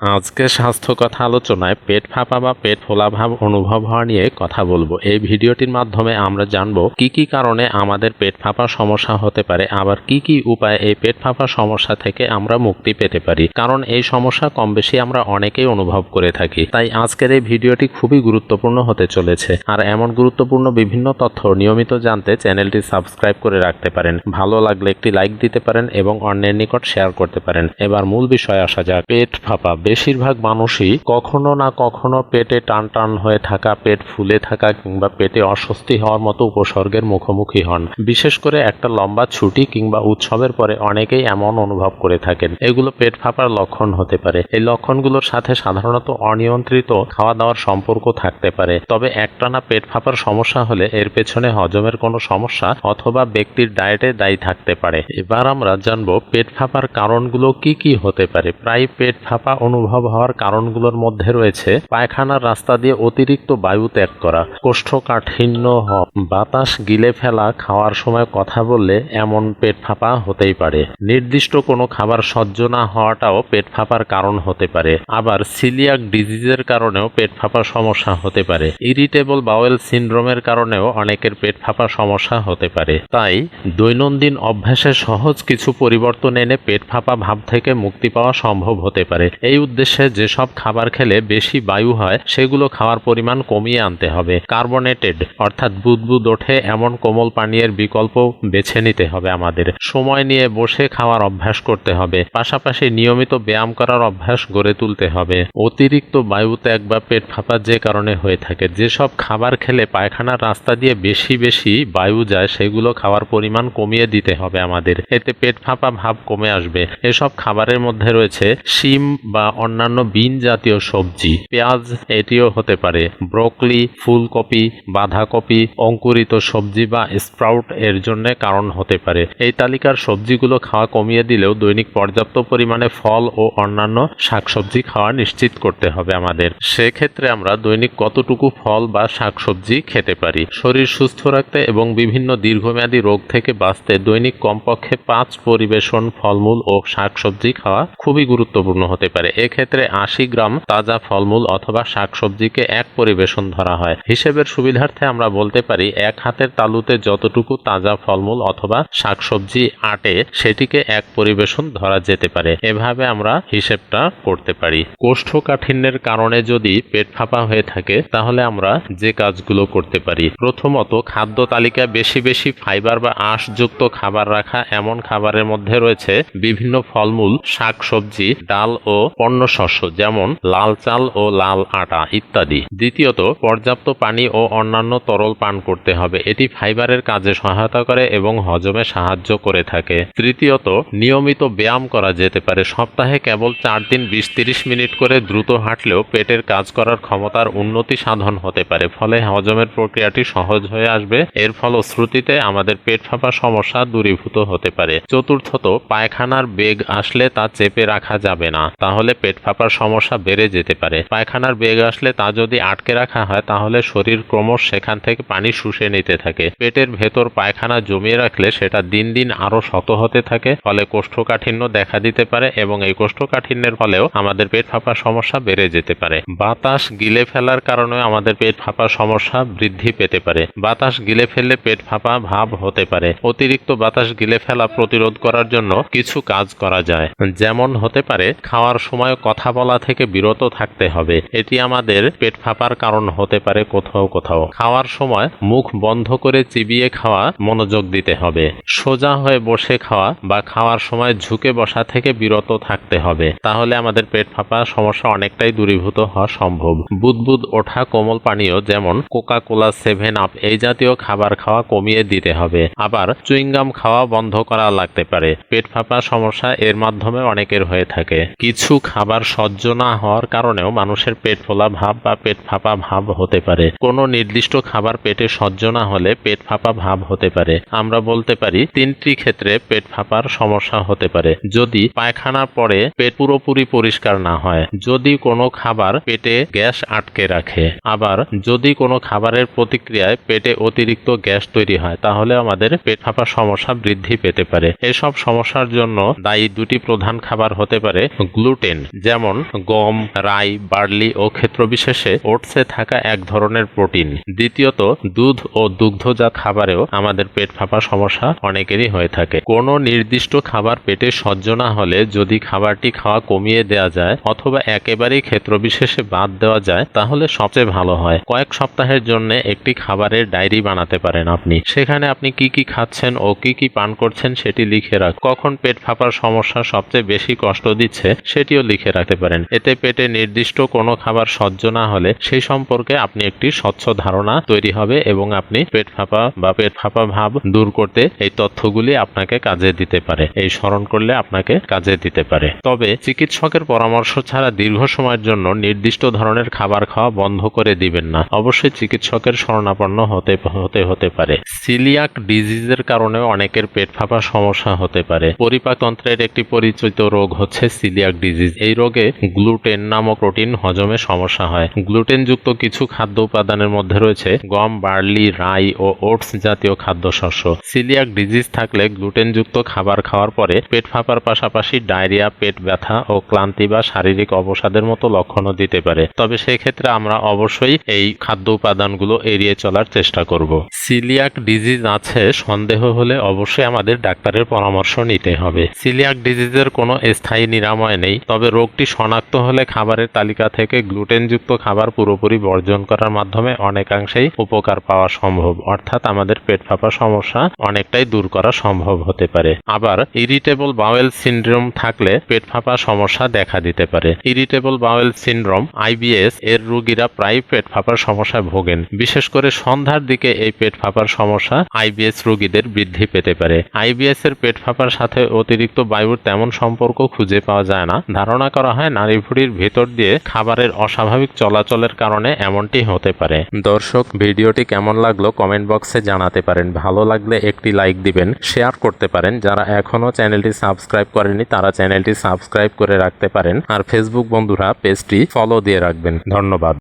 আজকে স্বাস্থ্য কথা আলোচনায় পেট ফাঁপা বা পেট ফোলাভাব অনুভব হওয়া নিয়ে কথা বলব। এই ভিডিওটির মাধ্যমে আমরা জানব কি কি কারণে আমাদের পেট ফাঁপা সমস্যা হতে পারে, আবার কি কি উপায়ে এই পেট ফাঁপা সমস্যা থেকে আমরা মুক্তি পেতে পারি। কারণ এই সমস্যা কম বেশি আমরা অনেকেই অনুভব করে থাকি। তাই আজকের এই ভিডিওটি খুবই গুরুত্বপূর্ণ হতে চলেছে। আর এমন গুরুত্বপূর্ণ বিভিন্ন তথ্য নিয়মিত জানতে চ্যানেলটি সাবস্ক্রাইব করে রাখতে পারেন। ভালো লাগলে একটি লাইক দিতে পারেন এবং অন্যের নিকট শেয়ার করতে পারেন। এবার মূল বিষয়ে আসা যাক। পেট ফাঁপা বেশিরভাগ মানুষই কখনো না কখনো পেটে টান টান হয়ে থাকা, পেট ফুলে থাকা কিংবা পেটে অস্বস্তি হওয়ার মতো উপসর্গের মুখোমুখি হন। বিশেষ করে একটা লম্বা ছুটি কিংবা উৎসবের পরে অনেকেই এমন অনুভব করে থাকেন। এগুলো পেট ফাঁপার লক্ষণ হতে পারে। এই লক্ষণগুলোর সাথে সাধারণত অনিয়ন্ত্রিত খাওয়া দাওয়ার সম্পর্ক থাকতে পারে। তবে একটানা পেট ফাঁপার সমস্যা হলে এর পেছনে হজমের কোনো সমস্যা অথবা ব্যক্তির ডায়েটে দায়ী থাকতে পারে। এবার আমরা জানব পেট ফাঁপার কারণগুলো কি কি হতে পারে। প্রায় পেট ফাঁপা অনুভব হওয়ার কারণগুলোর মধ্যে রয়েছে পায়খানার রাস্তা দিয়ে অতিরিক্ত বায়ু ত্যাগ করা, কোষ্ঠকাঠিন্য বাতাস গিলে ফেলা, খাওয়ার সময় কথা বললে এমন পেট ফাঁপা হতেই পারে। নির্দিষ্ট কোনো খাবার সহ্য না হওয়াটাও পেট ফাঁপার কারণ হতে পারে। আবার সিলিয়াক ডিজিজের কারণেও পেট ফাঁপার সমস্যা হতে পারে। ইরিটেবল বাওয়েল সিনড্রোমের কারণেও অনেকের পেট ফাঁপা সমস্যা হতে পারে। তাই দৈনন্দিন অভ্যাসে সহজ কিছু পরিবর্তন এনে পেট ফাঁপা ভাব থেকে মুক্তি পাওয়া সম্ভব হতে পারে। এই উদ্দেশ্যে যেসব খাবার খেলে বেশি বায়ু হয়, সেগুলো খাওয়ার পরিমাণ কমিয়ে আনতে হবে। কার্বনেটেড, অর্থাৎ বুদবুদ ওঠে, এমন কোমল পানীয়ের বিকল্প বেছে নিতে হবে আমাদের। সময় নিয়ে বসে খাওয়ার অভ্যাস করতে হবে। পাশাপাশি নিয়মিত ব্যায়াম করার অভ্যাস গড়ে তুলতে হবে। অতিরিক্ত বায়ু ত্যাগ বা পেট ফাঁপা যে কারণে হয়ে থাকে। যেসব খাবার খেলে পায়খানার রাস্তা দিয়ে বেশি বেশি বায়ু যায়, সেগুলো খাওয়ার পরিমাণ কমিয়ে দিতে হবে আমাদের। এতে পেট ফাঁপা ভাব কমে আসবে। এসব খাবারের মধ্যে রয়েছে শিম বা অন্যান্য বিন জাতীয় সবজি, পেঁয়াজ, এটিও হতে পারে। ব্রোকলি, ফুলকপি, বাঁধাকপি, অঙ্কুরিত সবজি বা স্প্রাউট এর জন্য কারণ হতে পারে। এই তালিকার সবজিগুলো খাওয়া কমিয়ে দিলেও দৈনিক পর্যাপ্ত পরিমাণে ফল ও অন্যান্য শাকসবজি খাওয়া নিশ্চিত করতে হবে আমাদের। সেক্ষেত্রে আমরা দৈনিক কতটুকু ফল বা শাকসবজি খেতে পারি? শরীর সুস্থ রাখতে এবং বিভিন্ন দীর্ঘমেয়াদী রোগ থেকে বাঁচতে দৈনিক কমপক্ষে পাঁচ পরিবেশন ফলমূল ও শাকসবজি খাওয়া খুবই গুরুত্বপূর্ণ হতে পারে। এক্ষেত্রে আশি গ্রাম তাজা ফলমূল অথবা শাকসবজিকে এক পরিবেশন ধরা হয়। হিসেবের সুবিধার্থে আমরা বলতে পারি, এক হাতের তালুতে যতটুকু তাজা ফলমূল অথবা শাকসবজি আটে, সেটিকে এক পরিবেশন ধরা যেতে পারে। এভাবে আমরা হিসেবটা করতে পারি। কোষ্ঠকাঠিন্যের কারণে যদি পেট ফাঁপা হয়ে থাকে, তাহলে আমরা যে কাজগুলো করতে পারি, প্রথমত খাদ্য তালিকায় বেশি বেশি ফাইবার বা আঁশযুক্ত খাবার রাখা। এমন খাবারের মধ্যে রয়েছে বিভিন্ন ফলমূল, শাকসবজি, ডাল ও পণ্য শস্য, যেমন লাল চাল ও লাল আটা ইত্যাদি। দ্বিতীয়ত, পর্যাপ্ত পানি ও অন্যান্য তরল পান করতে হবে। এটি ফাইবারের কাজে সহায়তা করে এবং হজমে সাহায্য করে থাকে। তৃতীয়ত, নিয়মিত ব্যায়াম করা যেতে পারে। সপ্তাহে কেবল চার দিন বিশ তিরিশ মিনিট করে দ্রুত হাঁটলেও পেটের কাজ করার ক্ষমতার উন্নতি সাধন হতে পারে। ফলে হজমের প্রক্রিয়াটি সহজ হয়ে আসবে। এর ফলশ্রুতিতে আমাদের পেট ফাঁপা সমস্যা দূরীভূত হতে পারে। চতুর্থত, পায়খানার বেগ আসলে তা চেপে রাখা যাবে না। তাহলে পেট ফাঁপার সমস্যা বেড়ে যেতে পারে। পায়খানার বেগ আসলে তা যদি আটকে রাখা হয়, তাহলে শরীর ক্রমশ সেখান থেকে পানি শুষে নিতে থাকে। পেটের ভেতর পায়খানা জমিয়ে রাখলে সেটা দিন দিন আরও শক্ত হতে থাকে, ফলে কোষ্ঠকাঠিন্য দেখা দিতে পারে এবং এই কোষ্ঠকাঠিন্যের ফলেও আমাদের পেট ফাঁপার সমস্যা বেড়ে যেতে পারে। বাতাস গিলে ফেলার কারণে আমাদের পেট ফাঁপার সমস্যা বৃদ্ধি পেতে পারে। বাতাস গিলে ফেললে পেট ফাঁপা ভাব হতে পারে। অতিরিক্ত বাতাস গিলে ফেলা প্রতিরোধ করার জন্য কিছু কাজ করা যায়। যেমন হতে পারে, খাওয়ার সময় কথা বলা থেকে বিরত থাকতে হবে। এটি আমাদের পেট ফাঁপার কারণ হতে পারে কোথাও কোথাও। খাওয়ার সময় মুখ বন্ধ করে চিবিয়ে খাওয়া মনোযোগ দিতে হবে। সোজা হয়ে বসে খাওয়া বা খাওয়ার সময় ঝুঁকে বসা থেকে বিরত থাকতে হবে। তাহলে আমাদের পেট ফাঁপা সমস্যা অনেকটাই দূরীভূত হওয়া সম্ভব। বুদবুদ ওঠা কোমল পানীয় যেমন কোকা কোলা সেভেন আপ এই জাতীয় খাবার খাওয়া কমিয়ে দিতে হবে। আবার চুইংগাম খাওয়া বন্ধ করা লাগতে পারে। পেট ফাঁপা সমস্যা এর মাধ্যমে অনেকের হয়ে থাকে। কিছু খাবার সহ্য না হওয়ার কারণেও মানুষের পেট ফোলা ভাব বা পেট ফাঁপা ভাব হতে পারে। কোনো নির্দিষ্ট খাবার পেটে সহ্য না হলে পেট ফাঁপা ভাব হতে পারে। আমরা বলতে পারি, তিনটি ক্ষেত্রে পেট ফাঁপার সমস্যা হতে পারে। যদি পায়খানা পরে পেট পুরোপুরি পরিষ্কার না হয়। যদি কোনো খাবার পেটে গ্যাস আটকে রাখে। আবার যদি কোনো খাবারের প্রতিক্রিয়ায় পেটে অতিরিক্ত গ্যাস তৈরি হয়, তাহলে আমাদের পেট ফাঁপার সমস্যা বৃদ্ধি পেতে পারে। এসব সমস্যার জন্য দায়ী দুটি প্রধান খাবার হতে পারে, গ্লুটেন। যেমন গম, রাই, বার্লি ও ক্ষেত্রবিশেষে ওটসে থাকা এক ধরনের প্রোটিন। দ্বিতীয়ত, দুধ ও দুগ্ধজাত খাবারেও আমাদের পেট ফাঁপা সমস্যা অনেকেরই হয়ে থাকে। কোনো নির্দিষ্ট খাবার পেটে সহ্য না হলে যদি খাবারটি খাওয়া কমিয়ে দেওয়া যায় অথবা একেবারেই ক্ষেত্রবিশেষে বাদ দেওয়া যায়, তাহলে সবচেয়ে ভালো হয়। কয়েক সপ্তাহের জন্য একটি খাবারের ডায়েরি বানাতে পারেন আপনি। সেখানে আপনি কি কি খাচ্ছেন ও কি কি পান করছেন সেটি লিখে রাখ কখন পেট ফাঁপার সমস্যা সবচেয়ে বেশি কষ্ট দিচ্ছে সেটিও লিখে রাখতে পারেন। এতে পেটে নির্দিষ্ট কোনো খাবার সহ্য না হলে সেই সম্পর্কে আপনি একটি স্বচ্ছ ধারণা তৈরি হবে এবং আপনি পেট ফাঁপা বা পেট ফাঁপা ভাব দূর করতে এই তথ্যগুলি আপনাকে কাজে দিতে পারে। এই স্মরণ করলে আপনাকে কাজে দিতে পারে। তবে চিকিৎসকের পরামর্শ ছাড়া দীর্ঘ সময়ের জন্য নির্দিষ্ট ধরনের খাবার খাওয়া বন্ধ করে দিবেন না। অবশ্যই চিকিৎসকের শরণাপন্ন হতে হতে হতে পারে। সিলিয়াক ডিজিজের কারণে অনেকের পেট ফাঁপা সমস্যা হতে পারে। পরিপাকতন্ত্রের একটি পরিচিত রোগ হচ্ছে সিলিয়াক ডিজিজ। এই রোগে গ্লুটেন নামক প্রোটিন হজমে সমস্যা হয়। গ্লুটেনযুক্ত কিছু খাদ্য উপাদানের মধ্যে রয়েছে গম, বার্লি, রাই ও ওটস জাতীয় খাদ্যশস্য। সিলিয়াক ডিজিজ থাকলে গ্লুটেনযুক্ত খাবার খাওয়ার পরে পেট ফাঁপার পাশাপাশি ডায়রিয়া, পেট ব্যথা ও ক্লান্তি বা শারীরিক অবসাদের মতো লক্ষণও দিতে পারে। তবে সেক্ষেত্রে আমরা অবশ্যই এই খাদ্য উপাদানগুলো এড়িয়ে চলার চেষ্টা করব। সিলিয়াক ডিজিজ আছে, সন্দেহ হলে অবশ্যই আমাদের ডাক্তারের পরামর্শ নিতে হবে। সিলিয়াক ডিজিজের কোনো স্থায়ী নিরাময় নেই, তবে রোগটি শনাক্ত হলে খাবারের তালিকা থেকে গ্লুটেনযুক্ত খাবার পুরোপুরি বর্জন করার মাধ্যমে অনেকাংশেই উপকার পাওয়া সম্ভব। অর্থাৎ আমাদের পেট ফাঁপা সমস্যা অনেকটাই দূর করা সম্ভব হতে পারে। আবার ইরিটেবল বাওয়েল সিনড্রোম থাকলে পেট ফাঁপা সমস্যা দেখা দিতে পারে। ইরিটেবল বাওয়েল সিনড্রোম আইবিএস এর রোগীরা প্রায় পেট ফাঁপার সমস্যায় ভোগেন। বিশেষ করে সন্ধ্যার দিকে এই পেট ফাঁপার সমস্যা আইবিএস রোগীদের বৃদ্ধি পেতে পারে। আইবিএস এর পেট ফাঁপার সাথে অতিরিক্ত বায়ুর তেমন সম্পর্ক খুঁজে পাওয়া যায় না। ধারণা করা হয় নাড়িভুড়ির ভেতর দিয়ে খাবারের অস্বাভাবিক চলাচলের কারণে এমনটি হতে পারে। দর্শক, ভিডিওটি কেমন লাগল কমেন্ট বক্সে জানাতে পারেন। ভালো লাগলে একটি লাইক দিবেন, শেয়ার করতে পারেন। যারা এখনও চ্যানেলটি সাবস্ক্রাইব করেনি তারা চ্যানেলটি সাবস্ক্রাইব করে রাখতে পারেন। আর ফেসবুক বন্ধুরা, পেজটি ফলো দিয়ে রাখবেন। ধন্যবাদ।